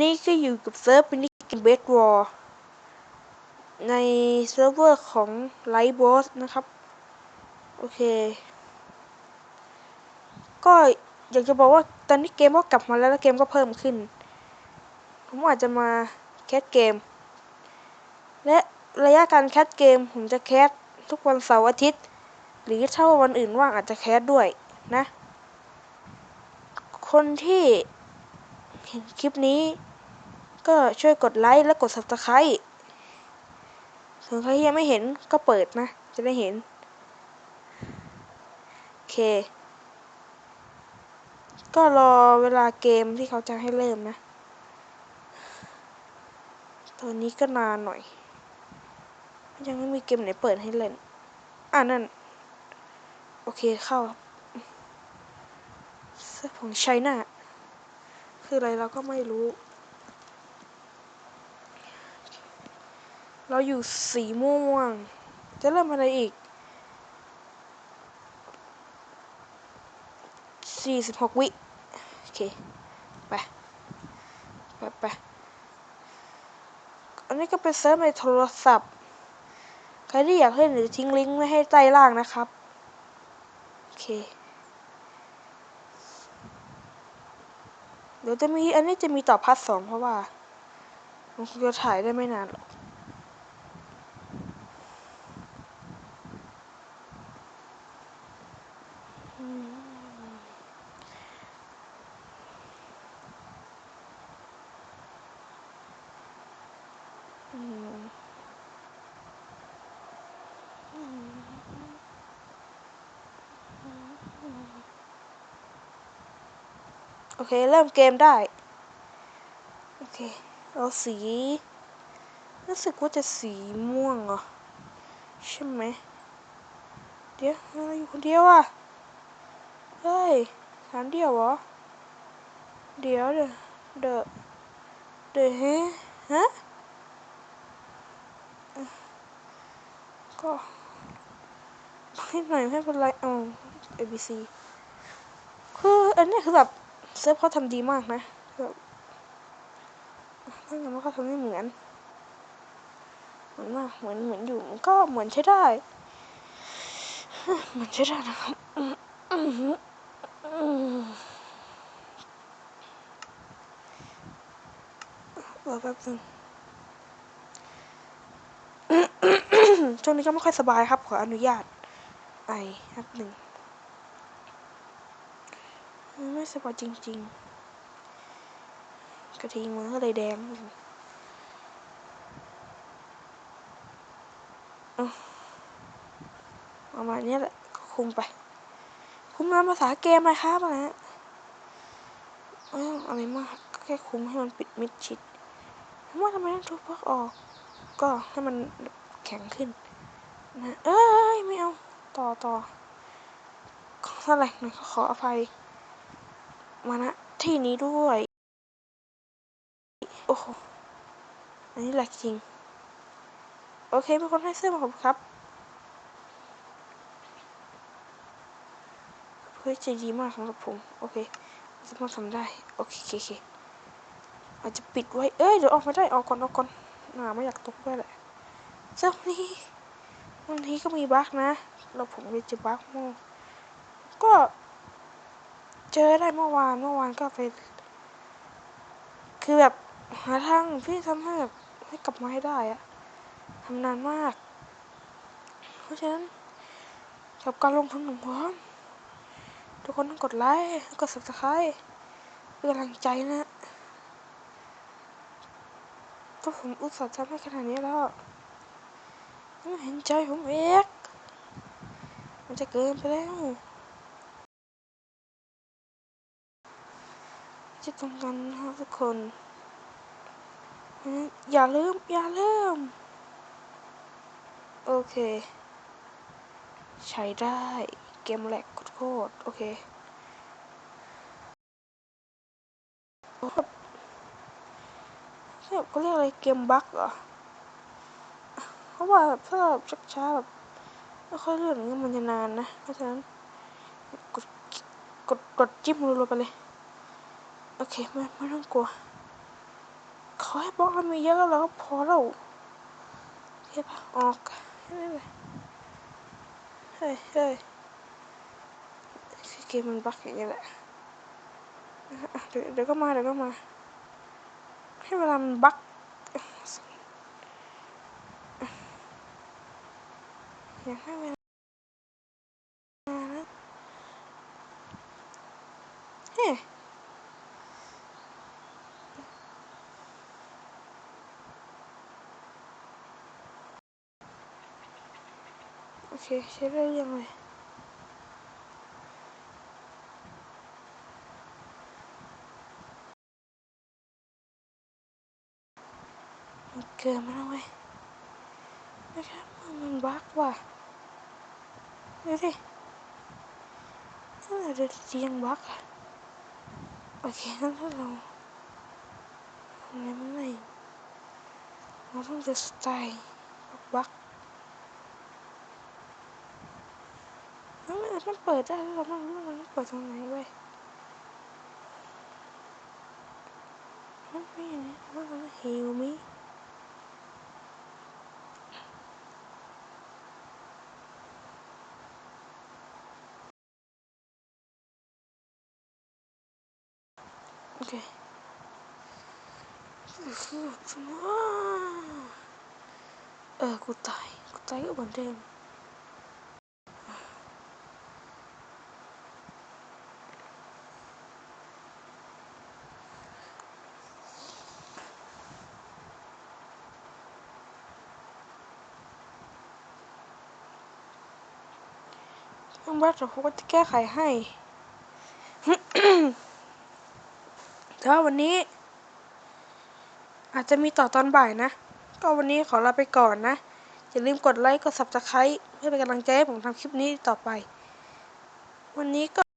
นี่ก็อยู่กับเซิร์ฟมินิเกมเบสวอร์ในเซิร์ฟเวอร์ของไลท์บอสนะครับ โอเค ก็อยากจะบอกว่าตอนนี้เกมก็กลับมาแล้วแล้วเกมก็เพิ่มขึ้น ผมอาจจะมาแคสเกม และระยะการแคสเกมผมจะแคสทุกวันเสาร์อาทิตย์ หรือถ้าวันอื่นว่างอาจจะแคสด้วยนะ คนที่เห็นคลิปนี้ ก็ช่วยกดไลค์และกด subscribe ส่วนใครที่ยังไม่เห็นก็เปิดนะ จะได้เห็น โอเค ก็รอเวลาเกมที่เขาจะให้เริ่มนะ ตอนนี้ก็นานหน่อย ยังไม่มีเกมไหนเปิดให้เล่น อ่านั่น โอเคเข้าเสื้อของไชน่าคืออะไรเราก็ไม่รู้ เราอยู่สีม่วง จะเริ่มอะไรอีกสี่สิบหกวิ โอเค ไป ไปไปอันนี้ก็เป็นเซิร์ฟในโทรศัพท์ ใครที่อยากเล่นเดี๋ยวทิ้งลิงก์ไว้ให้ใต้ล่างนะครับ โอเค เดี๋ยวจะมีอันนี้จะมีต่อพาร์ทสองเพราะว่า มันคงจะถ่ายได้ไม่นานหรอก โอเค เริ่มเกมได้ โอเค เอาสี รู้สึกว่าจะสีม่วงเหรอ ใช่ไหม เดี๋ยวเราอยู่คนเดียวอะ เฮ้ยสามเดียวเหรอ เดี๋ยวเดี๋ยวเดยวเดี๋ยวฮะฮะ ก็ไม่หน่อยไม่เป็นไรอ๋อ ABC คืออันนี้คือแบบ เซิร์ฟเขาทำดีมากนะแบบถ้าเกิดว่าเขาทำไม่เหมือนเหมือนมากเหมือนเหมือนอยู่มันก็เหมือนใช้ได้เหมือนใช้ได้นะครับรอแป๊บนึงช่วงนี้ก็ไม่ค่อยสบายครับ ขออนุญาตไอแป๊บหนึ่ง ไม่สบายจริง ๆ กระทิงมันก็เลยแดงประมาณนี้แหละคุมไป คุมตามภาษาเกมเลยครับนะฮะเอออะไรมากก็แค่คุมให้มันปิดมิดชิดว่าทำไมต้องทุบพวกออก ก็ให้มันแข็งขึ้นนะเอ้ยไม่เอา ต่อต่อเท่าไหร่หน่อยก็ขออภัย มาณที่นี้ด้วย โอ้โห อันนี้แหลกจริง โอเคมีคนให้เสื้อมาผมครับเพื่อใจดีมากสำหรับผม โอเคสามารถทำได้ โอเคโอเคอาจจะปิดไว้ เอ้ย เดี๋ยวออกมาได้ ออกก่อน ออกก่อนน่าไม่อยากตกด้วยแหละ เจ้านี้บางทีก็มีบั๊กนะ เราผมเลยจอบั๊กมั่ก็ เจอได้เมื่อวานเมื่อวานก็ไป คือแบบหาทางพี่ทำให้แบบให้กลับมาให้ได้อะทำนานมาก เพราะฉะนั้นกับการลงทุนของผมทุกคนต้องกดไลค์กด subscribe เป็นกำลังใจนะเพราะผมอุตส่าห์ทำให้ขนาดนี้แล้วไม่เห็นใจผมเอกมันจะเกินไปแล้ว จะตรงกันนะครับทุกคน อย่าลืม อย่าลืม โอเค ใช้ได้เกมแหลกโคตรโอเคเนี่ยก็เรียกอะไรเกมบั๊กเหรอเพราะว่าถ้าแบบช้าๆแบบไม่ค่อยเลื่อนอย่างนี้มันจะนานนะ เพราะฉะนั้น กดกดกดจิ้มรัวๆไปเลย โอเคไม่ไม่ต้องกลัวขอให้บล็อกเรามีเยอะแล้วก็พอแล้วโอเคปะออกแค่นั้นเลยเฮ้ยเฮ้ยคือเกมมันบั๊กอย่างนี้แหละเดี๋ยวเดี๋ยวก็มาเดี๋ยวก็มา ให้เวลามันบั๊กอยากให้เวลานะเฮ้ ยโอเคใช้ได้ยังเลยมันเกินมาแล้วเว้ยนะครับมันบั๊ มันมันเปิดได้แล้วเราไม่รู้ว่ามันเปิดตรงไหนเว้ยมันไม่อย่างนี้ว่ามันเฮลมิโอเคเออกูตายกูตายก็เหมือนเดิม ยังบัตรเขาก็จะแก้ไขให้แต่ว่าวันนี้ อาจจะมีต่อตอนบ่ายนะ ก็วันนี้ขอลาไปก่อนนะ อย่าลืมกดไลค์ กด subscribe เพื่อเป็นกำลังใจให้ผมทำคลิปนี้ต่อไป วันนี้ก็